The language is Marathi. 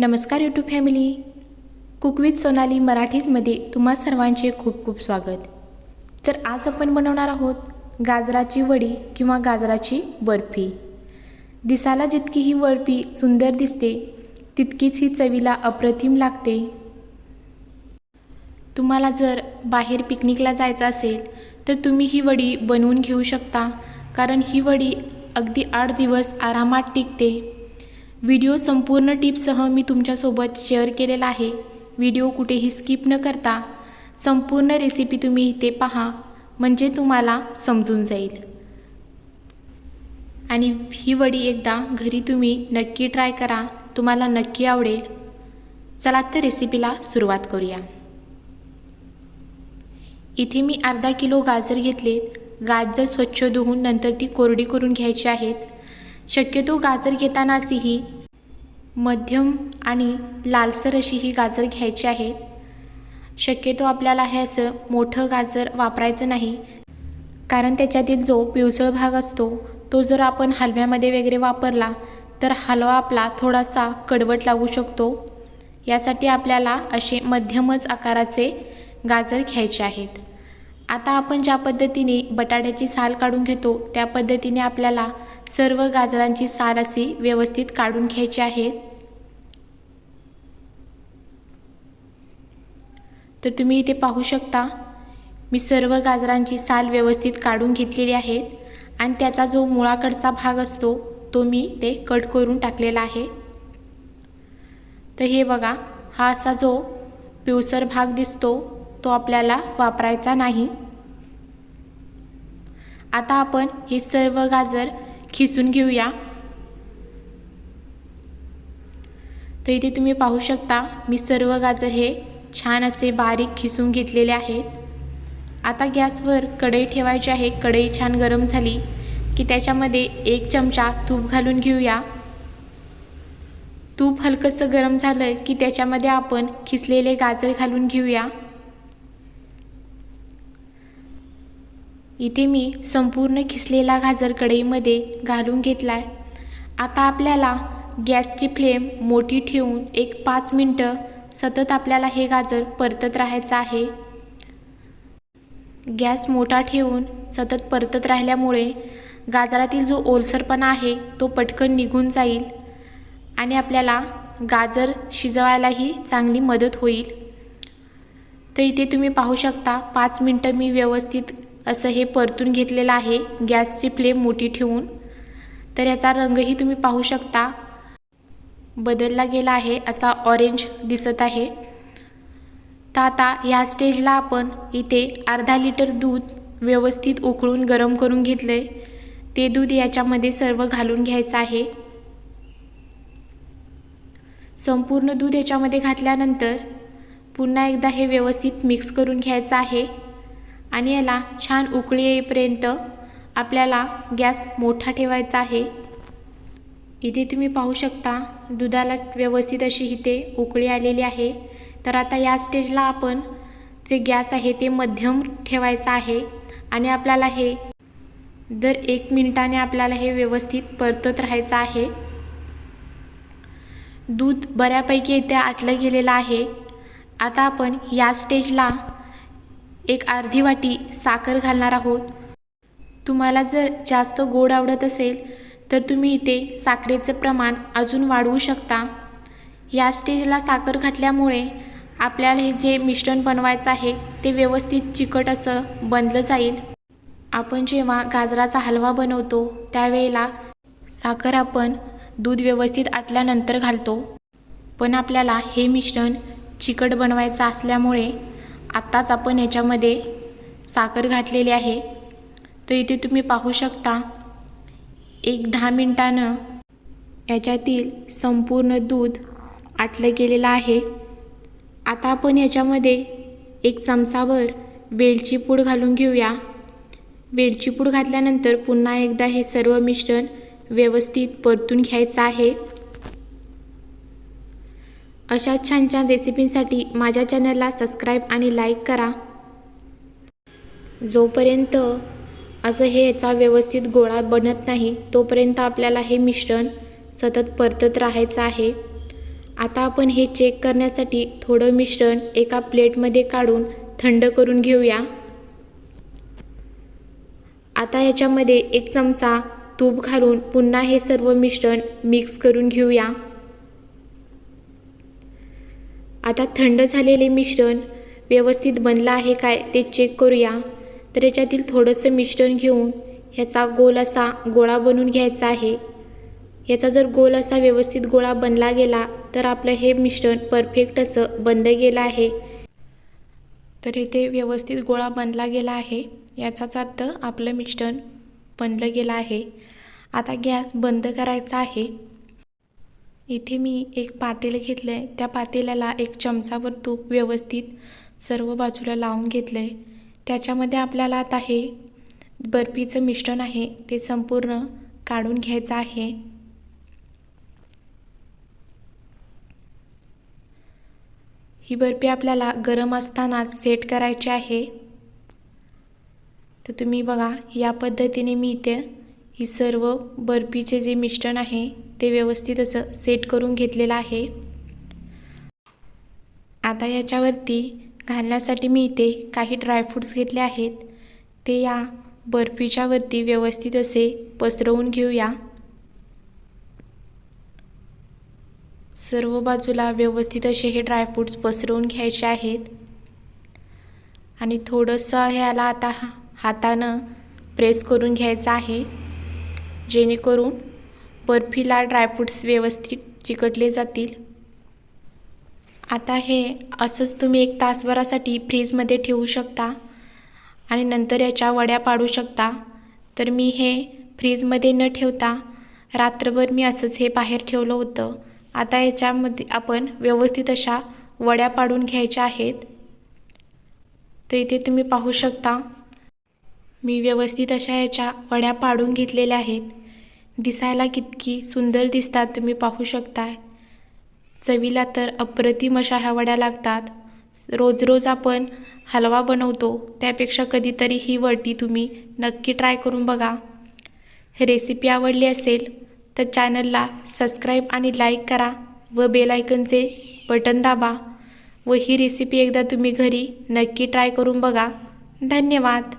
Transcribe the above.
नमस्कार YouTube family cook with Sonali मराठीमध्ये तुम्हा सर्वांचे खूप खूप स्वागत. तर आज आपण बनवणार आहोत गाजराची वडी किंवा गाजराची बर्फी. दिसायला जितकी ही बर्फी सुंदर दिसते तितकीच ही चवीला अप्रतिम लागते. तुम्हाला जर बाहेर पिकनिकला जायचं असेल तर तुम्ही ही वडी बनवून घेऊ शकता कारण ही वडी अगदी आठ दिवस आरामात टिकते. व्हिडिओ संपूर्ण टिप्ससह मी तुमच्यासोबत शेअर केलेला आहे. व्हिडिओ कुठेही स्किप न करता संपूर्ण रेसिपी तुम्ही इथे पहा. म्हणजे तुम्हाला समजून जाईल. आणि ही वडी एकदा घरी तुम्ही नक्की ट्राय करा. तुम्हाला नक्की आवडेल. चला तर रेसिपीला सुरुवात करूया. इथे मी अर्धा किलो गाजर घेतले गाजर स्वच्छ धुवून नंतर ती कोरडी करून घ्यायची आहेत. शक्यतो गाजर घेताना अशी ही मध्यम आणि लालसर अशी ही गाजर घ्यायची आहे. शक्यतो आपल्याला हे असं मोठं गाजर वापरायचं नाही. कारण त्याच्यातील जो पिवसळ भाग असतो तो जर आपण हलव्यामध्ये वगैरे वापरला तर हलवा आपला थोडासा कडवट लागू शकतो. यासाठी आपल्याला असे मध्यमच आकाराचे गाजर घ्यायचे आहेत. आता आपण ज्या पद्धतीने बटाट्याची साल काढून घेतो त्या पद्धतीने आपल्याला सर्व गाजरांची साल अशी व्यवस्थित काढून घ्यायची आहेत तर तुम्ही इथे पाहू शकता मी सर्व गाजरांची साल व्यवस्थित काढून घेतलेली आहेत आणि त्याचा जो मुळाकडचा भाग असतो तो मी ते कट करून टाकलेला आहे. तर हे बघा हा असा जो पिवसर भाग दिसतो तो आपल्याला वापरायचा नाही. आता आपण हे सर्व गाजर खिसून घेऊया. तर इथे तुम्ही पाहू शकता मी सर्व गाजर हे छान असे बारीक खिसून घेतलेले आहेत. आता गॅसवर कढई ठेवायची आहे. कढई छान गरम झाली की त्याच्यामध्ये एक चमचा तूप घालून घेऊया. तूप हलकंसं गरम झालं की त्याच्यामध्ये आपण खिसलेले गाजर घालून घेऊया. इथे मी संपूर्ण खिसलेला गाजर कढईमध्ये घालून घेतला आहे आता आपल्याला गॅसची फ्लेम मोठी ठेवून एक पाच मिनटं सतत आपल्याला हे गाजर परतत राहायचं आहे. गॅस मोठा ठेवून सतत परतत राहिल्यामुळे गाजरातील जो ओलसरपणा आहे तो पटकन निघून जाईल आणि आपल्याला गाजर शिजवायलाही चांगली मदत होईल. तर इथे तुम्ही पाहू शकता पाच मिनटं मी व्यवस्थित असं हे परतून घेतलेलं आहे. गॅसची फ्लेम मोठी ठेवून. तर याचा रंगही तुम्ही पाहू शकता. बदलला गेला आहे असा ऑरेंज दिसत आहे. तर आता या स्टेजला आपण इथे अर्धा लिटर दूध व्यवस्थित उकळून गरम करून घेतलं आहे ते दूध याच्यामध्ये सर्व घालून घ्यायचं आहे. संपूर्ण दूध याच्यामध्ये घातल्यानंतर पुन्हा एकदा हे व्यवस्थित मिक्स करून घ्यायचं आहे. आणि याला छान उकळी येईपर्यंत आपल्याला गॅस मोठा ठेवायचा आहे. इथे तुम्ही पाहू शकता दुधाला व्यवस्थित अशी इथे उकळी आलेली आहे. तर आता या स्टेजला आपण जे गॅस आहे ते मध्यम ठेवायचं आहे आणि आपल्याला हे दर एक मिनिटाने आपल्याला हे व्यवस्थित परतत राहायचं आहे. दूध बऱ्यापैकी इथे आटलं गेलेलं आहे. आता आपण या स्टेजला एक अर्धी वाटी साखर घालणार आहोत. तुम्हाला जर जास्त गोड आवडत असेल तर तुम्ही इथे साखरेचं प्रमाण अजून वाढवू शकता. या स्टेजला साखर घातल्यामुळे आपल्याला हे जे मिश्रण बनवायचं आहे ते व्यवस्थित चिकट असं बनलं जाईल. आपण जेव्हा गाजराचा हलवा बनवतो त्यावेळेला साखर आपण दूध व्यवस्थित आटल्यानंतर घालतो. पण आपल्याला हे मिश्रण चिकट बनवायचं असल्यामुळे आत्ताच आपण याच्यामध्ये साखर घातलेली आहे. तर इथे तुम्ही पाहू शकता एक दहा मिनटानं याच्यातील संपूर्ण दूध आटलं गेलेलं आहे. आता आपण याच्यामध्ये एक चमचावर वेलची पूड घालून घेऊया. वेलची पूड घातल्यानंतर पुन्हा एकदा हे सर्व मिश्रण व्यवस्थित परतून घ्यायचं आहे. अशा छान छान रेसिपींसाठी माझ्या चॅनलला सबस्क्राईब आणि लाईक करा. जोपर्यंत असं हे याचा व्यवस्थित गोळा बनत नाही तोपर्यंत आपल्याला हे मिश्रण सतत परतत राहायचं आहे. आता आपण हे चेक करण्यासाठी थोडं मिश्रण एका प्लेटमध्ये काढून थंड करून घेऊया. आता याच्यामध्ये एक चमचा तूप घालून पुन्हा हे सर्व मिश्रण मिक्स करून घेऊया. आता थंड झालेले मिश्रण व्यवस्थित बनलं आहे काय ते चेक करूया. तर याच्यातील थोडंसं मिश्रण घेऊन ह्याचा गोल असा गोळा बनवून घ्यायचा आहे. याचा जर गोल असा व्यवस्थित गोळा बनला गेला तर आपलं हे मिश्रण परफेक्ट असं बनलं गेलं आहे. तर इथे व्यवस्थित गोळा बनला गेला आहे. याचाच अर्थ आपलं मिश्रण बनलं गेलं आहे. आता गॅस बंद करायचा आहे. इथे मी एक पातेलं घेतलं आहे त्या पातेल्याला एक चमचावर तूप व्यवस्थित सर्व बाजूला लावून घेतलं आहे त्याच्यामध्ये आपल्याला आता हे बर्फीचं मिश्रण आहे ते संपूर्ण काढून घ्यायचं आहे. ही बर्फी आपल्याला गरम असतानाच सेट करायची आहे. तर तुम्ही बघा या पद्धतीने मी इथे ही सर्व बर्फीचे जे मिश्रण आहे ते व्यवस्थित असं सेट करून घेतलेलं आहे. आता याच्यावरती घालण्यासाठी मी इथे काही ड्रायफ्रूट्स घेतले आहेत. ते या बर्फीच्या वरती व्यवस्थित असे पसरवून घेऊया. सर्व बाजूला व्यवस्थित असे हे ड्रायफ्रूट्स पसरवून घ्यायचे आहेत. आणि थोडंसं ह्याला आता हातानं प्रेस करून घ्यायचं आहे. जेणेकरून बर्फीला ड्रायफ्रूट्स व्यवस्थित चिकटले जातील. आता हे असंच तुम्ही एक तासभरासाठी फ्रीजमध्ये ठेवू शकता आणि नंतर याच्या वड्या पाडू शकता. तर मी हे फ्रीजमध्ये न ठेवता रात्रभर मी असंच हे बाहेर ठेवलं होतं. आता याच्यामध्ये आपण व्यवस्थित अशा वड्या पाडून घ्यायच्या आहेत. तर इथे तुम्ही पाहू शकता मी व्यवस्थित अशा याच्या वड्या पाडून घेतलेल्या आहेत. दिसायला कितकी सुंदर दिसतात तुम्ही पाहू शकताय. चवीला तर अप्रतिम अशा ह्या वड्या लागतात. रोज रोज आपण हलवा बनवतो त्यापेक्षा कधीतरी ही वडी तुम्ही नक्की ट्राय करून बघा. रेसिपी आवडली असेल तर चॅनलला सबस्क्राईब आणि लाईक करा व बेलायकनचे बटन दाबा व ही रेसिपी एकदा तुम्ही घरी नक्की ट्राय करून बघा. धन्यवाद.